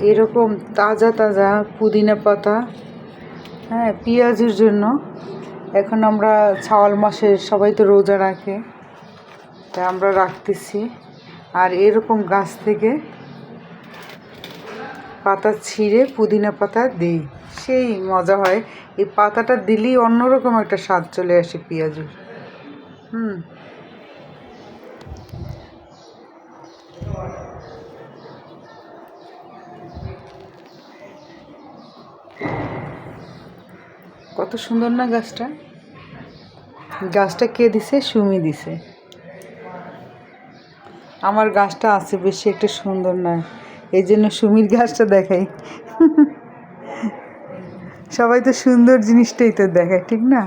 এরকম তাজা তাজা পুদিনা পাতা হ্যাঁ পেঁয়াজের জন্য। এখন আমরা ছাওয়াল মাসে সবাই তো রোজা রাখে তা আমরা রাখতেছি। আর এরকম গাছ থেকে পাতা ছিঁড়ে পুদিনা পাতা দিই। সেই মজা হয়। এই পাতাটা দিলেই অন্যরকম একটা স্বাদ চলে আসে পেঁয়াজের। হুম। কত সুন্দর না গাছটা? গাছটা কে দিছে? সুমি দিছে। আমার গাছটা আছে, বেশি একটা সুন্দর না। এই জন্য সুমির গাছটা দেখাই। সবাই তো সুন্দর জিনিসটাই তো দেখায়, ঠিক না?